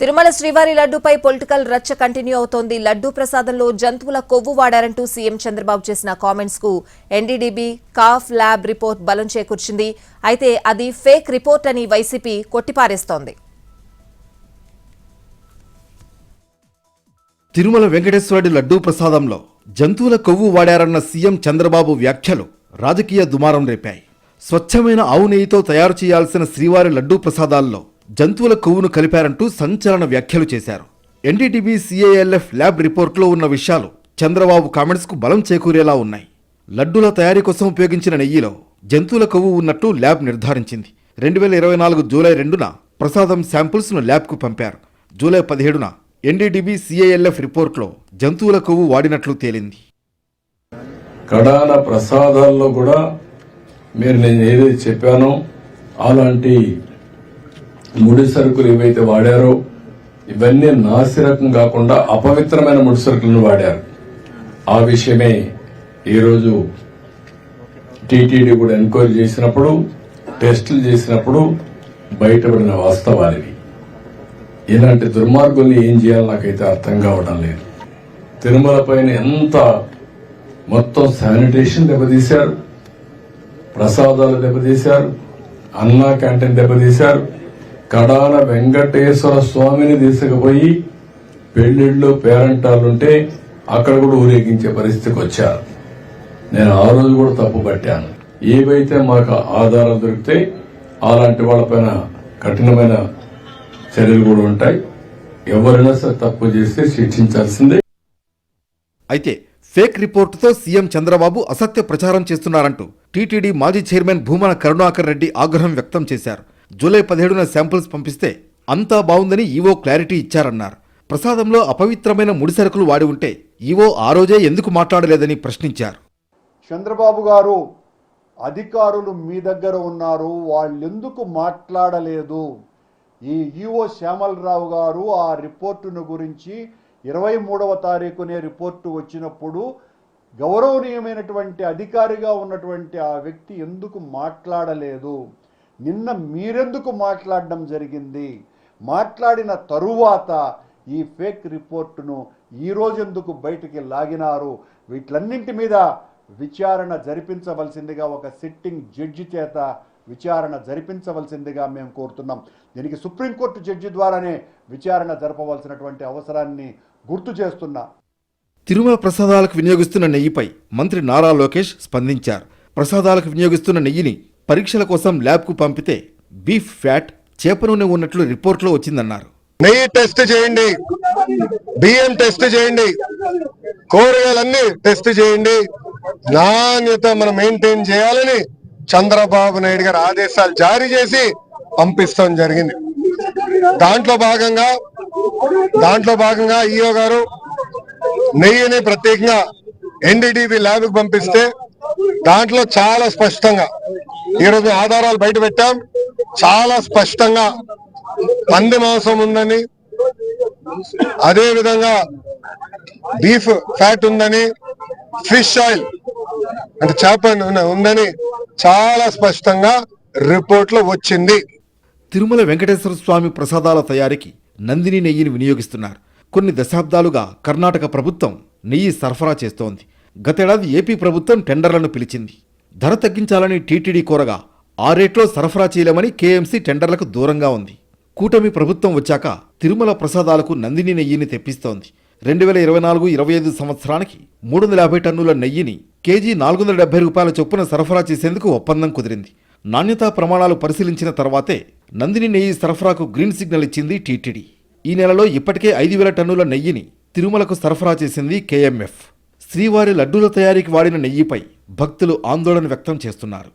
తిరుమల శ్రీవారి లడ్డూపై పొలిటికల్ రచ్చ కంటిన్యూ అవుతోంది. లడ్డూ ప్రసాదంలో జంతువుల కొవ్వు వాడారంటూ సీఎం చంద్రబాబు చేసిన కామెంట్స్కు ఎన్డీడీబీ కాఫ్ ల్యాబ్ రిపోర్ట్ బలం చేకూర్చింది. అయితే అది ఫేక్ రిపోర్ట్ అని వైసీపీ కొట్టిపారేస్తోంది. తిరుమల వెంకటేశ్వరుడి లడ్డూ ప్రసాదంలో జంతువుల కొవ్వు వాడారన్న సీఎం చంద్రబాబు వ్యాఖ్యలు రాజకీయ దుమారం రేపాయి. స్వచ్ఛమైన ఆవు నెయ్యితో తయారు చేయాల్సిన శ్రీవారి లడ్డూ ప్రసాదాల్లో జంతువుల కొవ్వును కలిపారంటూ సంచలన వ్యాఖ్యలు చేశారు. ఎన్డీటీవీ సీఏఎల్ఎఫ్ ల్యాబ్ రిపోర్ట్లో ఉన్న విషయాలు చంద్రబాబు కామెంట్స్కు బలం చేకూరేలా ఉన్నాయి. లడ్డూల తయారీ కోసం ఉపయోగించిన నెయ్యిలో జంతువుల కొవ్వు ఉన్నట్టు ల్యాబ్ నిర్ధారించింది. రెండు వేల ఇరవై నాలుగు జూలై రెండున ప్రసాదం శాంపుల్స్ను ల్యాబ్కు పంపారు. జూలై పదిహేడున ఎన్డీటీబీ సీఏఎల్ఎఫ్ రిపోర్ట్లో జంతువుల కొవ్వు వాడినట్లు తేలింది. కడాన ప్రసాదాల్లో కూడా మీరు నేను ఏదైతే చెప్పానో అలాంటి ముడి సరుకులు ఏవైతే వాడారో ఇవన్నీ నాసిరకం కాకుండా అపవిత్రమైన ముడి సరుకులను వాడారు. ఆ విషయమే ఈరోజు టీటీడీ కూడా ఎంక్వైరీ చేసినప్పుడు టెస్టులు చేసినప్పుడు బయటపడిన వాస్తవాలివి. ఇలాంటి దుర్మార్గుల్ని ఏం చేయాలో నాకైతే అర్థం కావడం లేదు. తిరుమల పైన ఎంత మొత్తం శానిటేషన్ దెబ్బతీశారు ప్రసాదాలు దెబ్బతీశారు అన్నా క్యాంటీన్ దెబ్బతీశారు కడాల వెంకటేశ్వర స్వామిని తీసుకుపోయి పెళ్ళిళ్ళు పేరంటాలుంటే అక్కడ కూడా ఊరేగించే పరిస్థితికి వచ్చారు. నేను ఆ రోజు కూడా తప్పు పట్టాను. ఏవైతే మాకు ఆధారాలు దొరికితే అలాంటి వాళ్ళపైన కఠినమైన చర్యలు కూడా ఉంటాయి. ఎవరైనా సరే తప్పు చేస్తే శిక్షించాల్సిందే. అయితే ఫేక్ రిపోర్టుతో సీఎం చంద్రబాబు అసత్య ప్రచారం చేస్తున్నారంటూ టీటీడీ మాజీ చైర్మన్ భూమన కరుణాకర్ రెడ్డి ఆగ్రహం వ్యక్తం చేశారు. జూలై పదిహేడున శాంపిల్స్ పంపిస్తే అంతా బాగుందని ఈవో క్లారిటీ ఇచ్చారన్నారు. ప్రసాదంలో అపవిత్రమైన ముడిసరుకులు వాడి ఉంటే ఈవో ఆ రోజే ఎందుకు మాట్లాడలేదని ప్రశ్నించారు. చంద్రబాబు గారు అధికారులు మీ దగ్గర ఉన్నారు వాళ్ళెందుకు మాట్లాడలేదు? ఈ ఈఓ శ్యామలరావు గారు ఆ రిపోర్టును గురించి ఇరవై మూడవ తారీఖునే రిపోర్టు వచ్చినప్పుడు గౌరవనీయమైనటువంటి అధికారిగా ఉన్నటువంటి ఆ వ్యక్తి ఎందుకు మాట్లాడలేదు? నిన్న మీరెందుకు మాట్లాడడం జరిగింది? మాట్లాడిన తరువాత ఈ ఫేక్ రిపోర్టును ఈరోజు ఎందుకు బయటికి లాగినారు? వీటిలన్నింటి మీద విచారణ జరిపించవలసిందిగా ఒక సిట్టింగ్ జడ్జి చేత విచారణ జరిపించవలసిందిగా మేము కోరుతున్నాం. దీనికి సుప్రీంకోర్టు జడ్జి ద్వారానే విచారణ జరపవలసినటువంటి అవసరాన్ని గుర్తు చేస్తున్నా. తిరుమల ప్రసాదాలకు వినియోగిస్తున్న నెయ్యిపై మంత్రి నారా లోకేష్ స్పందించారు. ప్రసాదాలకు వినియోగిస్తున్న నెయ్యిని పరీక్షల కోసం ల్యాబ్కు పంపితే బీఫ్ ఫ్యాట్ చేప నూనె ఉన్నట్లు రిపోర్ట్లో వచ్చిందన్నారు. నెయ్యి టెస్ట్ చేయండి. బియ్యం టెస్ట్ చేయండి. కూరగాయలన్నీ టెస్ట్ చేయండి. నాణ్యత మనం మెయింటైన్ చేయాలని చంద్రబాబు నాయుడు గారు ఆదేశాలు జారీ చేసి పంపిస్తాం జరిగింది. దాంట్లో భాగంగా దాంట్లో భాగంగా ఈఓ గారు నెయ్యిని ప్రత్యేకంగా ఎన్డీటీవీ ల్యాబ్కి పంపిస్తే దాంట్లో చాలా స్పష్టంగా ఈరోజు ఆధారాలు బయట పెట్టాం. చాలా స్పష్టంగా పంది మాంసం ఉందని అదే విధంగా బీఫ్ ఫ్యాట్ ఉందని ఫిష్ ఆయిల్ అంటే చేప ఉందని చాలా స్పష్టంగా రిపోర్ట్లో వచ్చింది. తిరుమల వెంకటేశ్వర స్వామి ప్రసాదాల తయారీకి నందిని నెయ్యిని వినియోగిస్తున్నారు. కొన్ని దశాబ్దాలుగా కర్ణాటక ప్రభుత్వం నెయ్యి సరఫరా చేస్తోంది. గతేడాది ఏపీ ప్రభుత్వం టెండర్లను పిలిచింది. ధర తగ్గించాలని టీటీడీ కోరగా ఆ రేట్లో సరఫరా చేయలేమని కేఎంసీ టెండర్లకు దూరంగా ఉంది. కూటమి ప్రభుత్వం వచ్చాక తిరుమల ప్రసాదాలకు నందిని నెయ్యిని తెప్పిస్తోంది. రెండు వేల ఇరవై నాలుగు ఇరవై ఐదు సంవత్సరానికి మూడు వందల యాభై టన్నుల నెయ్యిని కేజీ నాలుగు వందల డెబ్బై రూపాయల చొప్పున సరఫరా చేసేందుకు ఒప్పందం కుదిరింది. నాణ్యతా ప్రమాణాలు పరిశీలించిన తర్వాతే నందిని నెయ్యి సరఫరాకు గ్రీన్ సిగ్నల్ ఇచ్చింది టీటీడీ. ఈ నెలలో ఇప్పటికే ఐదు వేల టన్నుల నెయ్యిని తిరుమలకు సరఫరా చేసింది కేఎంఎఫ్. శ్రీవారి లడ్డూల తయారీకి వాడిన నెయ్యిపై భక్తులు ఆందోళన వ్యక్తం చేస్తున్నారు.